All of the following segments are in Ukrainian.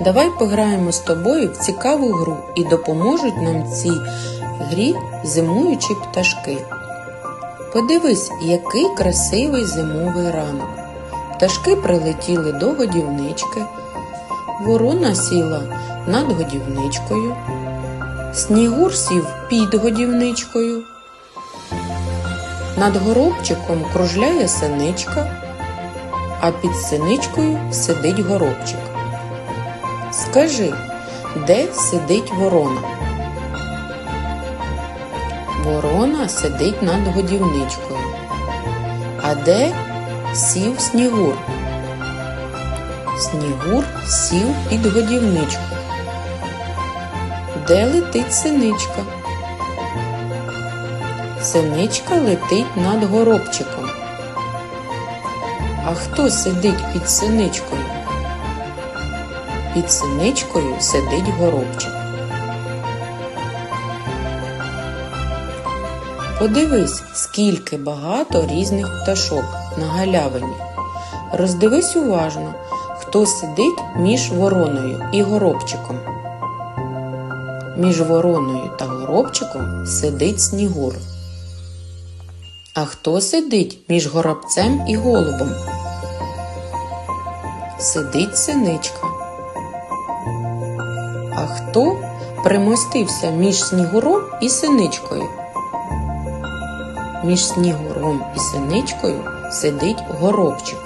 Давай пограємо з тобою в цікаву гру і допоможуть нам цій грі зимуючі пташки. Подивись, який красивий зимовий ранок. Пташки прилетіли до годівнички, ворона сіла над годівничкою, снігур сів під годівничкою. Над горобчиком кружляє синичка, а під синичкою сидить горобчик. Скажи, де сидить ворона? Ворона сидить над годівничкою. А де сів снігур? Снігур сів під годівничку. Де летить синичка? Синичка летить над горобчиком. А хто сидить під синичкою? Під синичкою сидить горобчик. Подивись, скільки багато різних пташок на галявині. Роздивись уважно, хто сидить між вороною і горобчиком. Між вороною та горобчиком сидить снігур. А хто сидить між горобцем і голубом? Сидить синичка. А хто примостився між снігуром і синичкою? Між снігуром і синичкою сидить горобчик.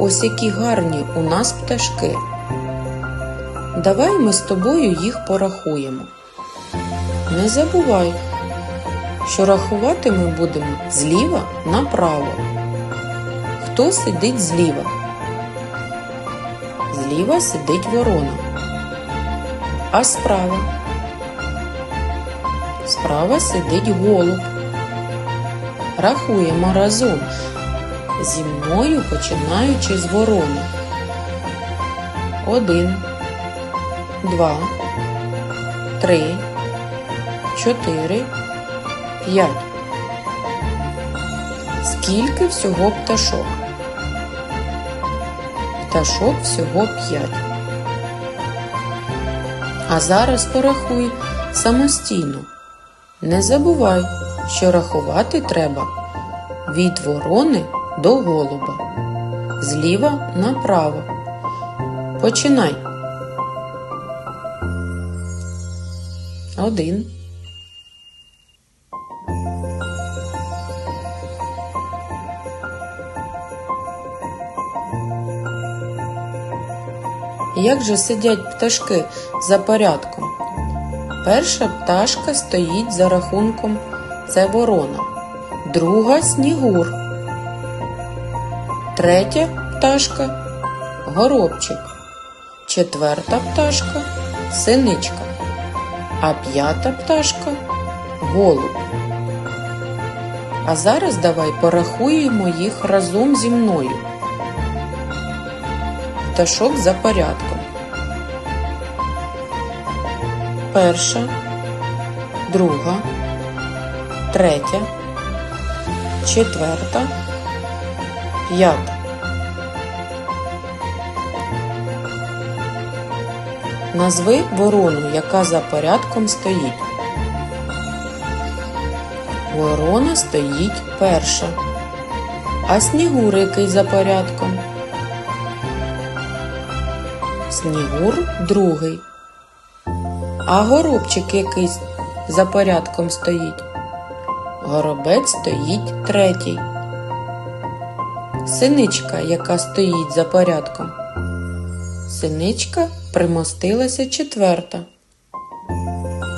Ось які гарні у нас пташки. Давай ми з тобою їх порахуємо. Не забувай, що рахувати ми будемо зліва направо. Хто сидить зліва? Зліва сидить ворона. А справа? Справа сидить голуб. Рахуємо разом зі мною починаючи з ворони. Один, два, три, чотири, п'ять. Скільки всього пташок? Пташок всього п'ять. А зараз порахуй самостійно. Не забувай, що рахувати треба від ворони до голуба, зліва направо. Починай. Один. Як же сидять пташки за порядком? Перша пташка стоїть за рахунком це ворона, друга снігур, третя пташка горобчик, четверта пташка синичка, а п'ята пташка голуб. А зараз давай порахуємо їх разом зі мною. Пташок за порядком. Перша, друга, третя, четверта, п'ята. Назви ворону, яка за порядком стоїть. Ворона стоїть перша. А снігур який за порядком? Снігур другий. А горобчик якийсь за порядком стоїть. Горобець стоїть третій. Синичка, яка стоїть за порядком. Синичка примостилася четверта.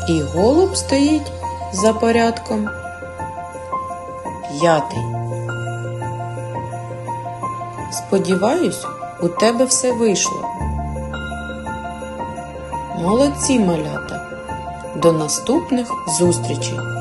І голуб стоїть за порядком. П'ятий. Сподіваюсь, у тебе все вийшло. Молодці малята! До наступних зустрічей!